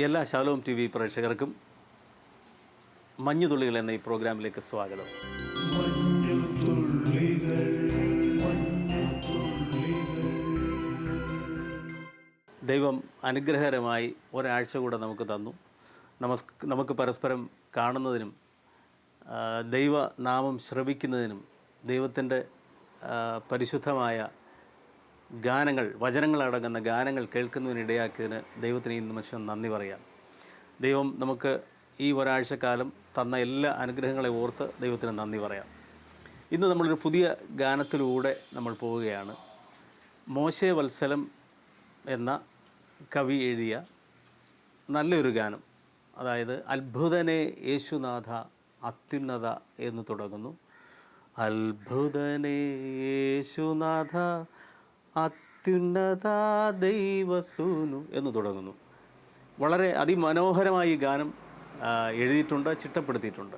എല്ലാ Shalom T V പ്രേക്ഷകർക്കും മഞ്ഞുതുള്ളികൾ എന്ന ഈ പ്രോഗ്രാമിലേക്ക് സ്വാഗതം. ദൈവം അനുഗ്രഹകരമായി ഒരാഴ്ച കൂടെ നമുക്ക് തന്നു. നമസ് നമുക്ക് പരസ്പരം കാണുന്നതിനും ദൈവനാമം ശ്രവിക്കുന്നതിനും ദൈവത്തിന്റെ പരിശുദ്ധമായ ഗാനങ്ങൾ വചനങ്ങളടങ്ങുന്ന ഗാനങ്ങൾ കേൾക്കുന്നതിനിടയാക്കിയതിന് ദൈവത്തിന് ഈ നിമിഷം നന്ദി പറയാം. ദൈവം നമുക്ക് ഈ ഒരാഴ്ചക്കാലം തന്ന എല്ലാ അനുഗ്രഹങ്ങളെ ഓർത്ത് ദൈവത്തിന് നന്ദി പറയാം. ഇന്ന് നമ്മളൊരു പുതിയ ഗാനത്തിലൂടെ നമ്മൾ പോവുകയാണ്. മോശേ വത്സലം എന്ന കവി എഴുതിയ നല്ലൊരു ഗാനം. അതായത് അത്ഭുതനെ യേശുനാഥ അത്യുന്നത എന്ന് തുടങ്ങുന്നു. അത്ഭുതനെ യേശുനാഥ അത്യുന്നത ദൈവസൂനു എന്ന് തുടങ്ങുന്നു. വളരെ അതിമനോഹരമായി ഈ ഗാനം എഴുതിയിട്ടുണ്ട് ചിട്ടപ്പെടുത്തിയിട്ടുണ്ട്.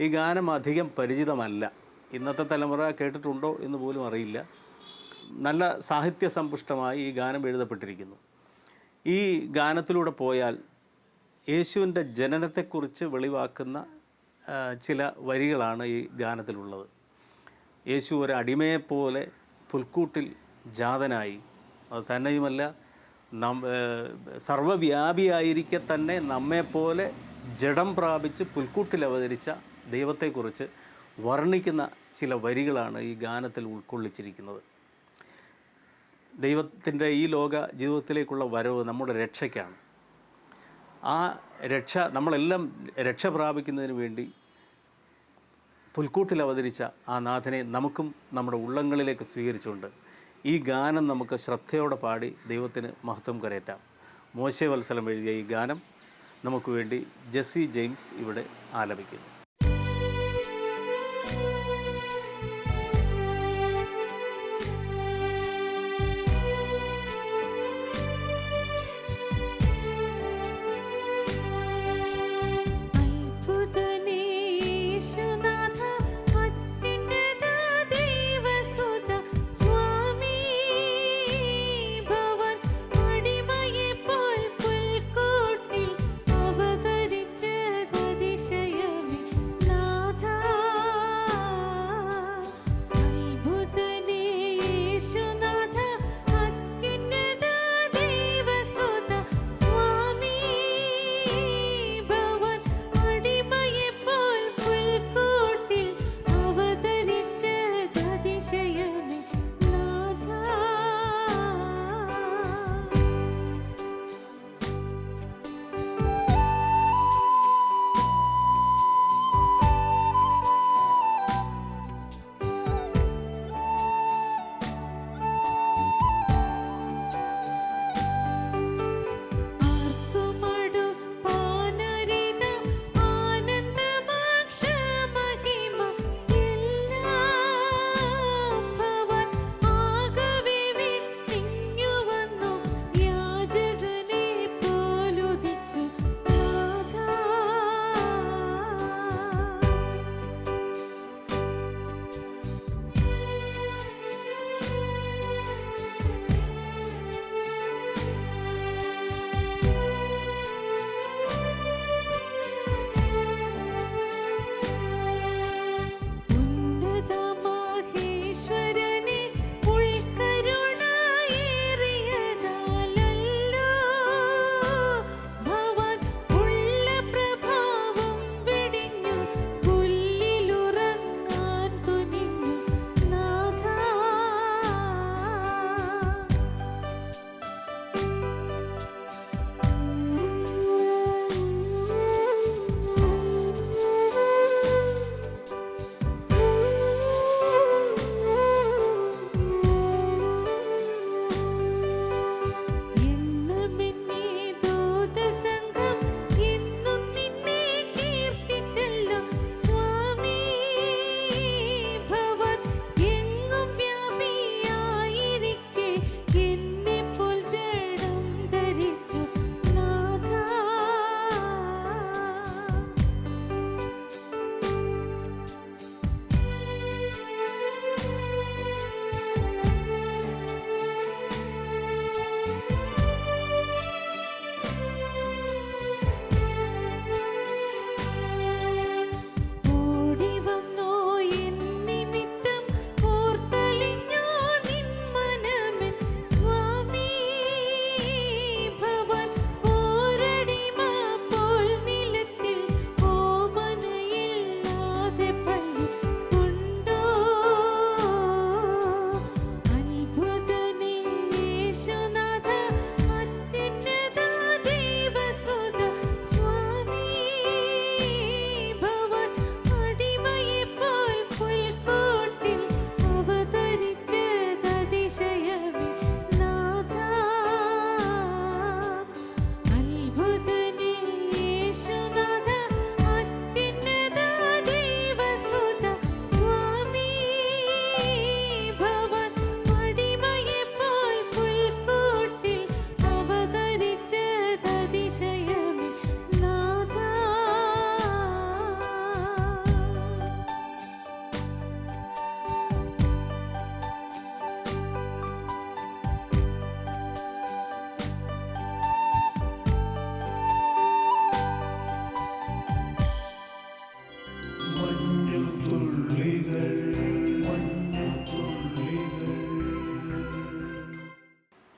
ഈ ഗാനം അധികം പരിചിതമല്ല. ഇന്നത്തെ തലമുറ കേട്ടിട്ടുണ്ടോ എന്ന് പോലും അറിയില്ല. നല്ല സാഹിത്യ സമ്പുഷ്ടമായി ഈ ഗാനം എഴുതപ്പെട്ടിരിക്കുന്നു. ഈ ഗാനത്തിലൂടെ പോയാൽ യേശുവിന്റെ ജനനത്തെക്കുറിച്ച് വെളിവാക്കുന്ന ചില വരികളാണ് ഈ ഗാനത്തിലുള്ളത്. യേശു ഒരു അടിമയെപ്പോലെ പുൽക്കൂട്ടിൽ ജാതനായി. അത് തന്നെയുമല്ല ഏഹ് തന്നെ നമ്മെപ്പോലെ ജഡം പ്രാപിച്ച് പുൽക്കൂട്ടിൽ അവതരിച്ച ദൈവത്തെക്കുറിച്ച് വർണിക്കുന്ന ചില വരികളാണ് ഈ ഗാനത്തിൽ ഉൾക്കൊള്ളിച്ചിരിക്കുന്നത്. ദൈവത്തിന്റെ ഈ ലോക ജീവിതത്തിലേക്കുള്ള വരവ് നമ്മുടെ രക്ഷയ്ക്കാണ്. ആ രക്ഷ നമ്മളെല്ലാം രക്ഷ പ്രാപിക്കുന്നതിന് വേണ്ടി പുൽക്കൂട്ടിൽ അവതരിച്ച ആ നാഥനെ നമുക്കും നമ്മുടെ ഉള്ളങ്ങളിലേക്ക് സ്വീകരിച്ചുകൊണ്ട് ഈ ഗാനം നമുക്ക് ശ്രദ്ധയോടെ പാടി ദൈവത്തിന് മഹത്വം കരയറ്റാം മോശെ വത്സലം എഴുതിയ ഈ ഗാനം നമുക്ക് വേണ്ടി ജെസ്സി ജെയിംസ് ഇവിടെ ആലപിക്കുന്നു.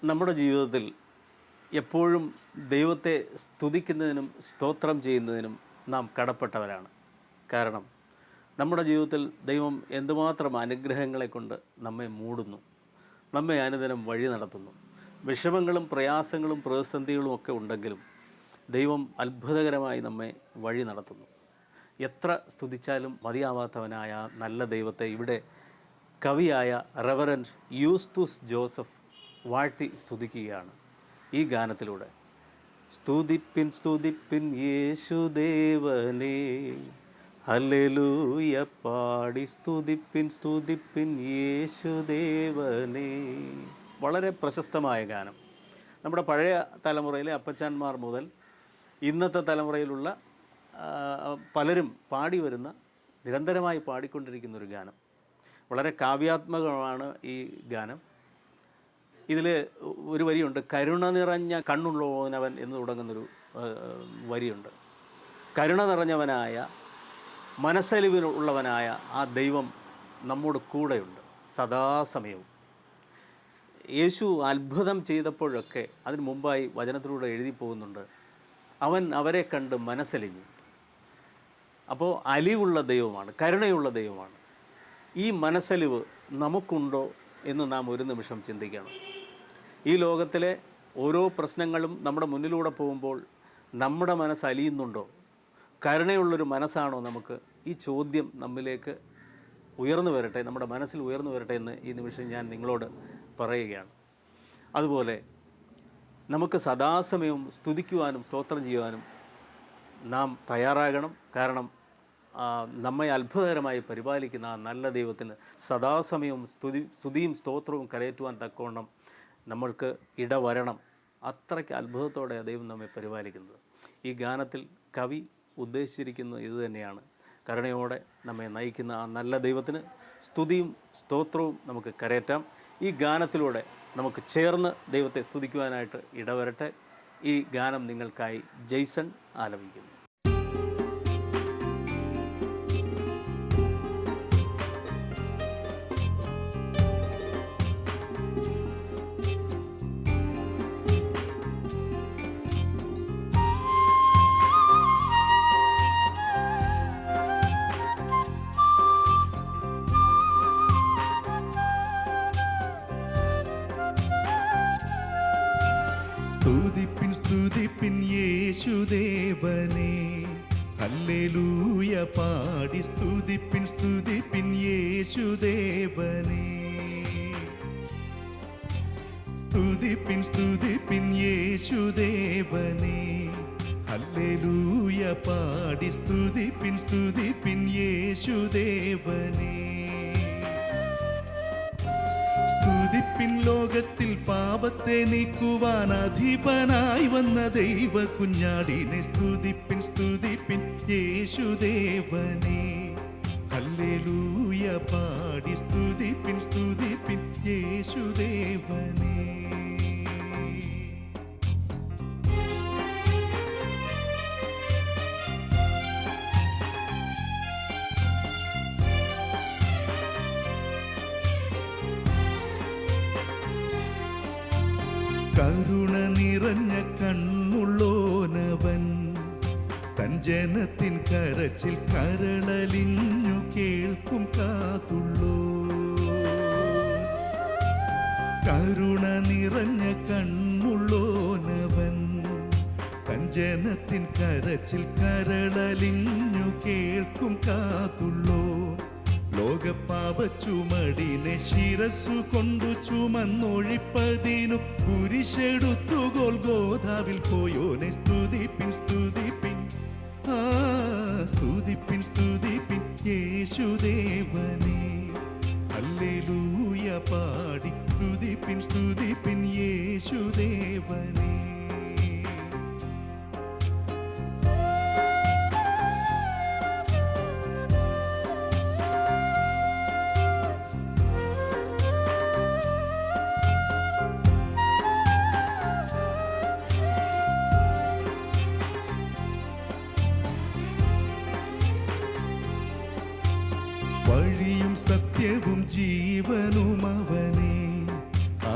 നമ്മുടെ ജീവിതത്തിൽ എപ്പോഴും ദൈവത്തെ സ്തുതിക്കുന്നതിനും സ്തോത്രം ചെയ്യുന്നതിനും നാം കടപ്പെട്ടവരാണ്. കാരണം നമ്മുടെ ജീവിതത്തിൽ ദൈവം എന്തുമാത്രം അനുഗ്രഹങ്ങളെ കൊണ്ട് നമ്മെ മൂടുന്നു നമ്മെ അനുദിനം വഴി നടത്തുന്നു. വിഷമങ്ങളും പ്രയാസങ്ങളും പ്രതിസന്ധികളും ഒക്കെ ഉണ്ടെങ്കിലും ദൈവം അത്ഭുതകരമായി നമ്മെ വഴി നടത്തുന്നു. എത്ര സ്തുതിച്ചാലും മതിയാവാത്തവനായ നല്ല ദൈവത്തെ ഇവിടെ കവിയായ റെവറന്റ് യൂസ്തുസ് ജോസഫ് വാഴ്ത്തി സ്തുതിക്കുകയാണ് ഈ ഗാനത്തിലൂടെ. സ്തുതിപ്പിൻ സ്തുതിപ്പിൻ യേശുദേവനേ. ഹലലൂയ പാടി. സ്തുതിപ്പിൻ സ്തുതിപ്പിൻ യേശുദേവനേ. വളരെ പ്രശസ്തമായ ഗാനം. നമ്മുടെ പഴയ തലമുറയിലെ അപ്പച്ചാന്മാർ മുതൽ ഇന്നത്തെ തലമുറയിലുള്ള പലരും പാടി വരുന്ന നിരന്തരമായി പാടിക്കൊണ്ടിരിക്കുന്ന ഒരു ഗാനം. വളരെ കാവ്യാത്മകമാണ് ഈ ഗാനം. ഇതിൽ ഒരു വരിയുണ്ട് കരുണ നിറഞ്ഞ കണ്ണുള്ളവനവൻ എന്ന് തുടങ്ങുന്നൊരു വരിയുണ്ട്. കരുണ നിറഞ്ഞവനായ മനസ്സലിവിനുള്ളവനായ ആ ദൈവം നമ്മോട് കൂടെയുണ്ട് സദാസമയവും. യേശു അത്ഭുതം ചെയ്തപ്പോഴൊക്കെ അതിന് മുമ്പായി വചനത്തിലൂടെ എഴുതി പോകുന്നുണ്ട് അവൻ അവരെ കണ്ട് മനസ്സലിഞ്ഞു. അപ്പോൾ അലിവുള്ള ദൈവമാണ് കരുണയുള്ള ദൈവമാണ്. ഈ മനസ്സലിവ് നമുക്കുണ്ടോ എന്ന് നാം ഒരു നിമിഷം ചിന്തിക്കണം. ഈ ലോകത്തിലെ ഓരോ പ്രശ്നങ്ങളും നമ്മുടെ മുന്നിലൂടെ പോകുമ്പോൾ നമ്മുടെ മനസ്സ് അലിയുന്നുണ്ടോ? കരുണയുള്ളൊരു മനസ്സാണോ നമുക്ക്? ഈ ചോദ്യം നമ്മിലേക്ക് ഉയർന്നു വരട്ടെ നമ്മുടെ മനസ്സിൽ ഉയർന്നു വരട്ടെ എന്ന് ഈ നിമിഷം ഞാൻ നിങ്ങളോട് പറയുകയാണ്. അതുപോലെ നമുക്ക് സദാസമയവും സ്തുതിക്കുവാനും സ്തോത്രം ചെയ്യുവാനും നാം തയ്യാറാകണം. കാരണം നമ്മെ അത്ഭുതകരമായി പരിപാലിക്കുന്ന ആ നല്ല ദൈവത്തിന് സദാസമയവും സ്തുതി സ്തുതിയും സ്തോത്രവും കരയറ്റുവാൻ തക്കവണ്ണം നമ്മൾക്ക് ഇടവരണം. അത്രയ്ക്ക് അത്ഭുതത്തോടെ ദൈവം നമ്മെ പരിപാലിക്കുന്നത്. ഈ ഗാനത്തിൽ കവി ഉദ്ദേശിച്ചിരിക്കുന്നത് ഇതുതന്നെയാണ് കരുണയോടെ നമ്മെ നയിക്കുന്ന ആ നല്ല ദൈവത്തിന് സ്തുതിയും സ്തോത്രവും നമുക്ക് കരയറ്റാം. ഈ ഗാനത്തിലൂടെ നമുക്ക് ചേർന്ന് ദൈവത്തെ സ്തുതിക്കുവാനായിട്ട് ഇടവരട്ടെ. ഈ ഗാനം നിങ്ങൾക്കായി ജെയ്സൺ ആലപിക്കുന്നു. കുഞ്ഞാടിനെ സ്തുതിപ്പിൻ സ്തുതിപ്പിൻ യേശുദേവനെ. ഹല്ലേലൂയ പാടി സ്തുതിപ്പിൻ സ്തുതിപ്പിൻ യേശുദേവനെ. ലോകപാപ ചുമടിനെ ശിരസ്സു കൊണ്ടു ചുമന്നൊഴിപ്പതിനു കുരിശെടുത്തു ഗോൽഗോധാവിൽ പോയോനെ സ്തുതിപ്പിൻ സ്തുതിപ്പിൻ. ആ സ്തുതിപ്പിൻ സ്തുതിപ്പിൻ യേശുദേവനെ. അല്ലേലൂയ പാടി സ്തുതിപ്പിൻ സ്തുതിപ്പിൻ യേശുദേവനെ.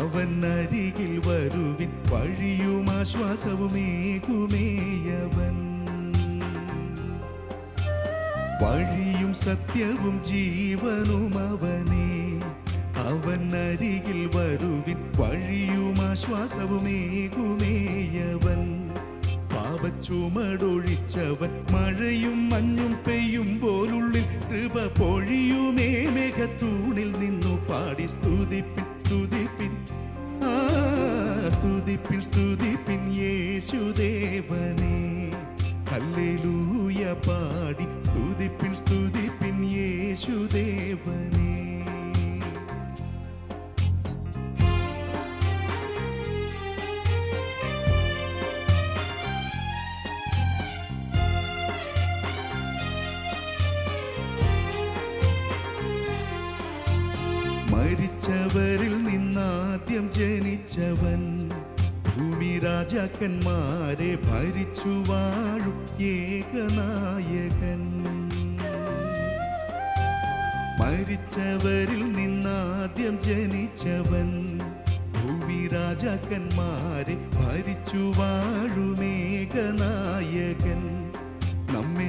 അവൻ അരികിൽ വരുവിൻ വഴിയും ആശ്വാസവുമേകുമേയവൻ. വഴിയും സത്യവും ജീവനും അവനേ അവൻ അരികിൽ വരുവിൻ വഴിയും ആശ്വാസവുമേകുമേയവൻ. പാപച്ചുമടൊഴിച്ചവൻ മഴയും മഞ്ഞും പെയ്യും പോലുള്ളിൽ കൃപ പൊഴിയുമേ മേഘത്തൂണിൽ നിന്നു പാടി സ്തുതിപ്പിൻ സ്തുതിപ്പിൻ. സ്തുതിപ്പിൻ സ്തുതിപ്പിൻ യേശുദേവനേ. ഹല്ലേലൂയ പാടി. സ്തുതിപ്പിൻ സ്തുതിപ്പിൻ യേശുദേവനേ. മരിച്ചവരിൽ നിന്നാദ്യം ജനിച്ചവൻ ഭൂമി രാജാക്കന്മാരെ ഭരിച്ചു വാഴും ഏകനായകൻ. മരിച്ചവരിൽ നിന്നാദ്യം ജനിച്ചവൻ ഭൂമി രാജാക്കന്മാരെ ഭരിച്ചു വാഴുമേകനായകൻ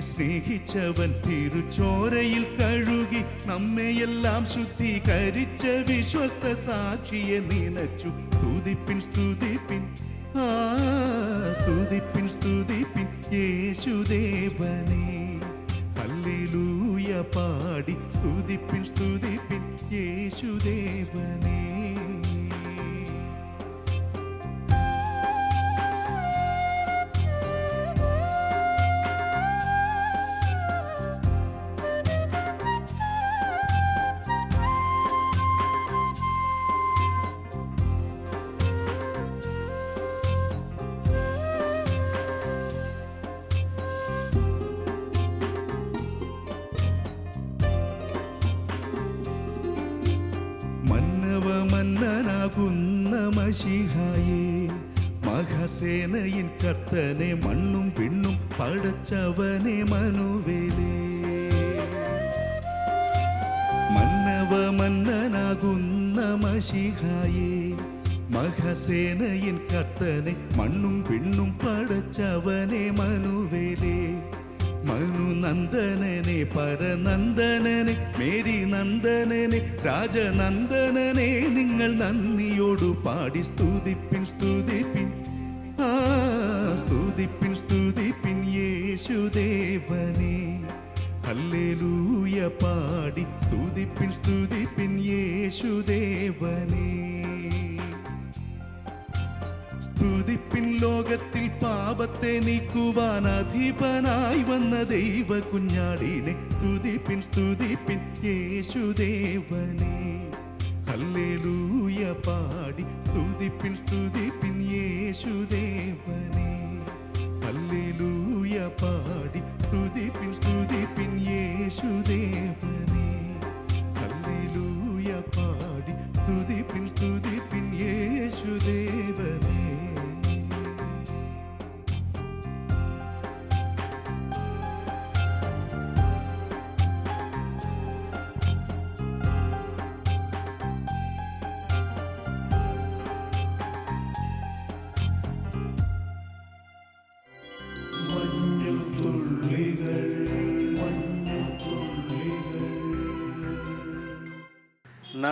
സ്നേഹിച്ചവൻ തിരുച്ചോരയിൽ കഴുകി നമ്മെയെല്ലാം ശുദ്ധീകരിച്ച വിശ്വസ്ത സാക്ഷിയെ നിനച്ചു സ്തുതിപ്പിൻ സ്തുതിപ്പിൻ. ആ സ്തുതിപ്പിൻ സ്തുതിപ്പിൻ. യേശുദേവനേ. ഹല്ലേലൂയ പാടി. സ്തുതിപ്പിൻ സ്തുതിപ്പിൻ. യേശുദേവനേ. മഹസേനയിൻ കർത്തനെ മണ്ണും പിണ്ണും പടച്ചവനെ മനുവേലേ മനുനന്ദനനെ പരനന്ദനനെ മേരി നന്ദനനെ രാജനന്ദനനെ നിങ്ങൾ നന്ദിയോടു പാടി സ്തുതിപ്പിൻ സ്തുതിപ്പിൻ ആ സ്തുതിപ്പിൻ സ്തുതിപ്പിൻ യേശുദേവനേ ഹല്ലേലൂയ പാടി സ്തുതിപ്പിൻ സ്തുതിപ്പിൻ യേശുദേവനേ സ്തുതിപ്പിൻ ലോകത്തിൽ പാപത്തെ നീക്കുവാൻ അധിപനായി വന്ന ദൈവ കുഞ്ഞാടിനെ സ്തുതിപ്പിൻ സ്തുതിപ്പിൻ യേശുദേവനെ. ഹല്ലേലൂയ പാടി. സ്തുതിപ്പിൻ സ്തുതിപ്പിൻ യേശുദേവനെ. ഹല്ലേലൂയ പാടി. സ്തുതിപ്പിൻ സ്തുതിപ്പിൻ യേശുദേവനെ. ഹല്ലേലൂയ പാടി. സ്തുതിപ്പിൻ സ്തുതിപ്പിൻ യേശുദേവനേ.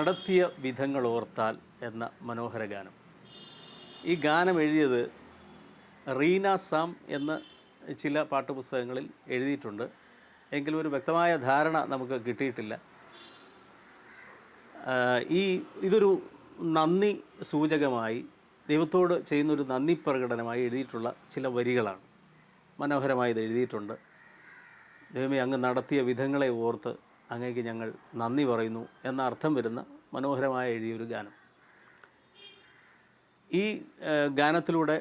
നടത്തിയ വിധങ്ങൾ ഓർത്താൽ എന്ന മനോഹര ഗാനം. ഈ ഗാനം എഴുതിയത് റീന സാം എന്ന് ചില പാട്ടുപുസ്തകങ്ങളിൽ എഴുതിയിട്ടുണ്ട്. എങ്കിലും ഒരു വ്യക്തമായ ധാരണ നമുക്ക് കിട്ടിയിട്ടില്ല. ഈ ഇതൊരു നന്ദി സൂചകമായി ദൈവത്തോട് ചെയ്യുന്നൊരു നന്ദി പ്രകടനമായി എഴുതിയിട്ടുള്ള ചില വരികളാണ് മനോഹരമായി ഇത് എഴുതിയിട്ടുണ്ട്. ദൈവമേ അങ്ങ് നടത്തിയ വിധങ്ങളെ ഓർത്ത് അങ്ങേക്ക് ഞങ്ങൾ നന്ദി പറയുന്നു എന്ന അർത്ഥം വരുന്ന മനോഹരമായ എഴുതിയൊരു ഗാനം. ഈ ഗാനത്തിലൂടെ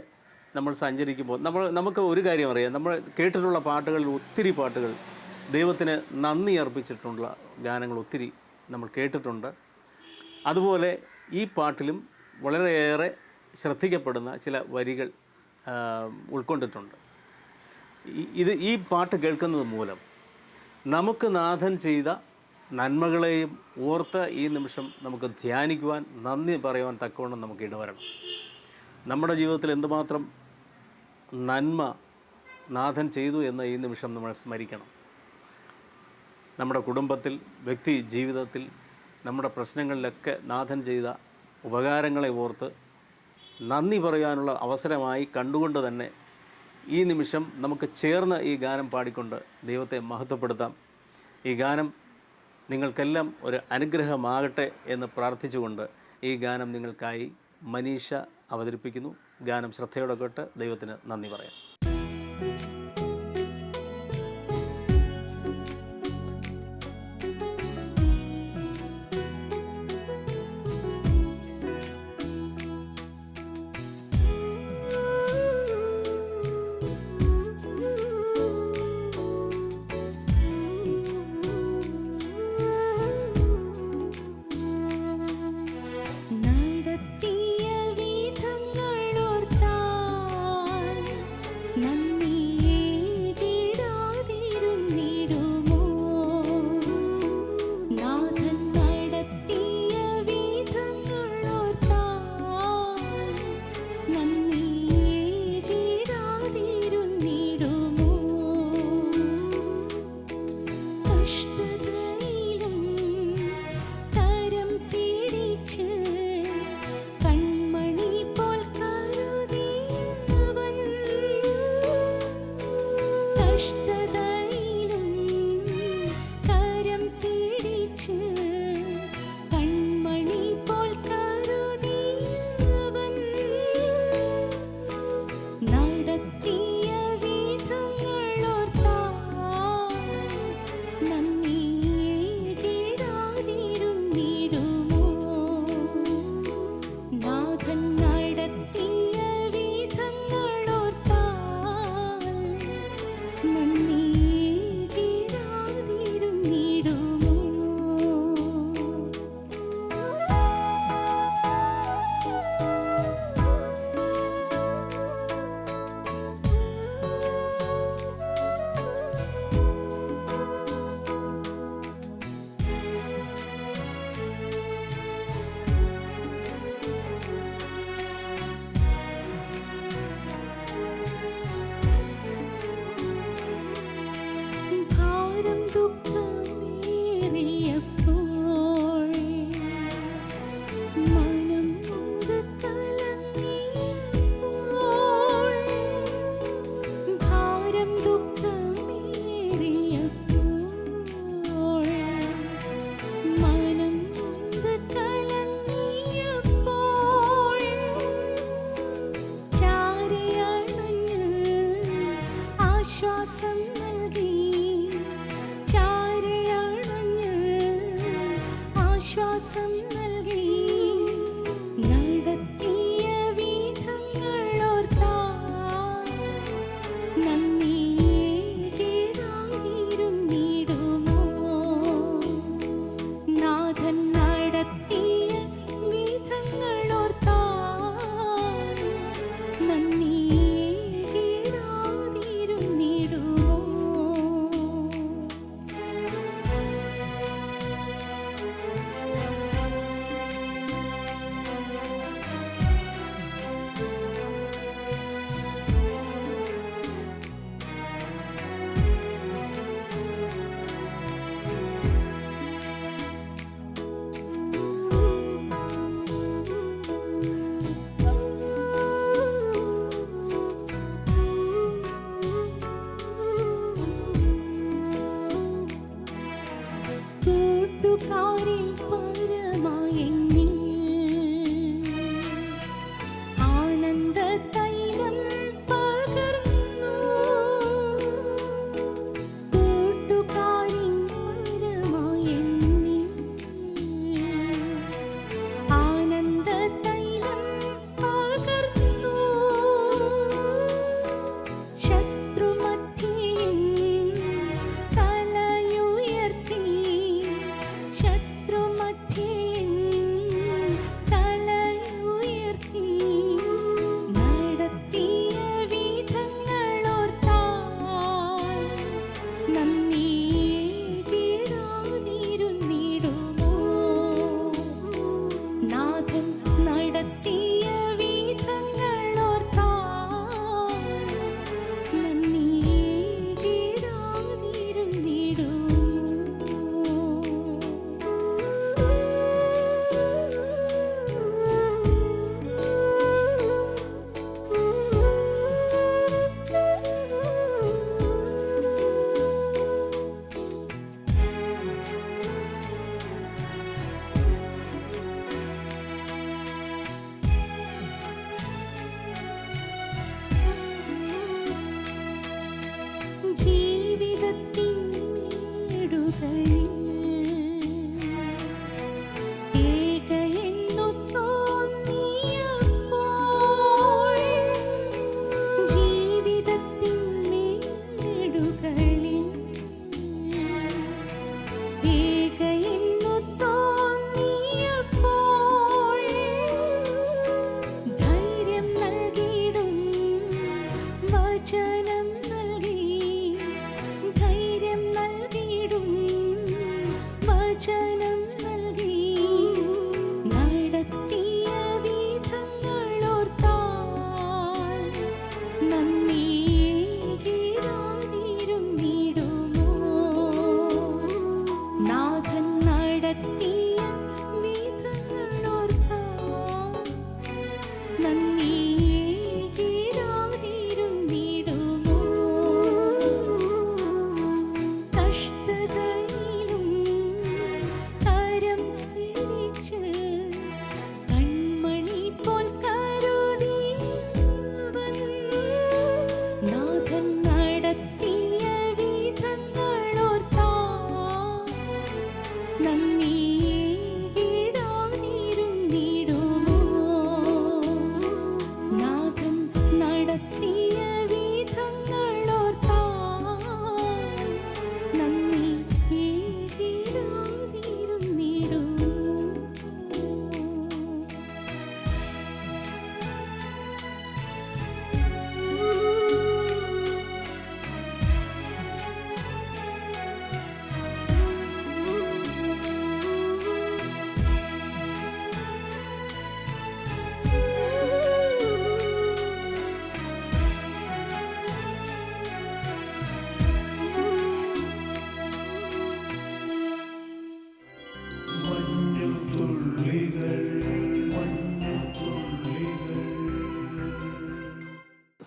നമ്മൾ സഞ്ചരിക്കുമ്പോൾ നമ്മൾ നമുക്ക് ഒരു കാര്യം അറിയാം. നമ്മൾ കേട്ടിട്ടുള്ള പാട്ടുകളിൽ ഒത്തിരി പാട്ടുകൾ ദൈവത്തിന് നന്ദി അർപ്പിച്ചിട്ടുള്ള ഗാനങ്ങൾ ഒത്തിരി നമ്മൾ കേട്ടിട്ടുണ്ട്. അതുപോലെ ഈ പാട്ടിലും വളരെയേറെ ശ്രദ്ധിക്കപ്പെടുന്ന ചില വരികൾ ഉൾക്കൊണ്ടിട്ടുണ്ട്. ഇത് ഈ പാട്ട് കേൾക്കുന്നത് മൂലം നമുക്ക് നാഥൻ ചെയ്ത നന്മകളെയും ഓർത്ത് ഈ നിമിഷം നമുക്ക് ധ്യാനിക്കുവാൻ നന്ദി പറയുവാൻ തക്കവണ്ണം നമുക്ക് ഇടവരണം. നമ്മുടെ ജീവിതത്തിൽ എന്തുമാത്രം നന്മ നാഥൻ ചെയ്തു എന്ന് ഈ നിമിഷം നമ്മൾ സ്മരിക്കണം. നമ്മുടെ കുടുംബത്തിൽ വ്യക്തി ജീവിതത്തിൽ നമ്മുടെ പ്രശ്നങ്ങളിലൊക്കെ നാഥൻ ചെയ്ത ഉപകാരങ്ങളെ ഓർത്ത് നന്ദി പറയാനുള്ള അവസരമായി കണ്ടുകൊണ്ട് തന്നെ ഈ നിമിഷം നമുക്ക് ചേർന്ന് ഈ ഗാനം പാടിക്കൊണ്ട് ദൈവത്തെ മഹത്വപ്പെടുത്താം. ഈ ഗാനം നിങ്ങൾക്കെല്ലാം ഒരു അനുഗ്രഹമാകട്ടെ എന്ന് പ്രാർത്ഥിച്ചുകൊണ്ട് ഈ ഗാനം നിങ്ങൾക്കായി മനീഷ അവതരിപ്പിക്കുന്നു. ഗാനം ശ്രദ്ധയോടെ കേട്ട് ദൈവത്തിന് നന്ദി പറയാം.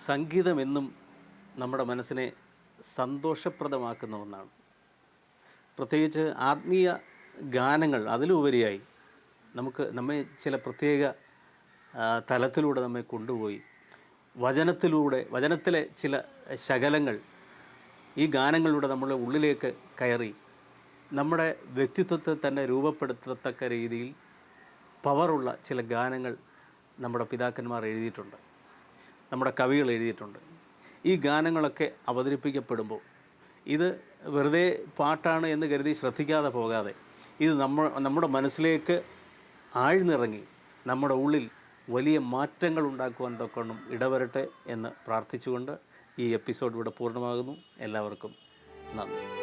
സംഗീതം എന്നും നമ്മുടെ മനസ്സിനെ സന്തോഷപ്രദമാക്കുന്ന ഒന്നാണ്. പ്രത്യേകിച്ച് ആത്മീയ ഗാനങ്ങൾ അതിലുപരിയായി നമുക്ക് നമ്മെ ചില പ്രത്യേക തലത്തിലൂടെ നമ്മെ കൊണ്ടുപോയി. വചനത്തിലൂടെ വചനത്തിലെ ചില ശകലങ്ങൾ ഈ ഗാനങ്ങളിലൂടെ നമ്മുടെ ഉള്ളിലേക്ക് കയറി നമ്മുടെ വ്യക്തിത്വത്തെ തന്നെ രൂപപ്പെടുത്തത്തക്ക രീതിയിൽ പവറുള്ള ചില ഗാനങ്ങൾ നമ്മുടെ പിതാക്കന്മാർ എഴുതിയിട്ടുണ്ട്. നമ്മുടെ കവികൾ എഴുതിയിട്ടുണ്ട്. ഈ ഗാനങ്ങളൊക്കെ അവതരിപ്പിക്കപ്പെടുമ്പോൾ ഇത് വെറുതെ പാട്ടാണ് എന്ന് കരുതി ശ്രദ്ധിക്കാതെ പോകാതെ ഇത് നമ്മ നമ്മുടെ മനസ്സിലേക്ക് ആഴ്ന്നിറങ്ങി നമ്മുടെ ഉള്ളിൽ വലിയ മാറ്റങ്ങൾ ഉണ്ടാക്കുവാൻ തൊക്കണം ഇടവരട്ടെ എന്ന് പ്രാർത്ഥിച്ചുകൊണ്ട് ഈ എപ്പിസോഡ് ഇവിടെ പൂർണമാകുന്നു. എല്ലാവർക്കും നന്ദി.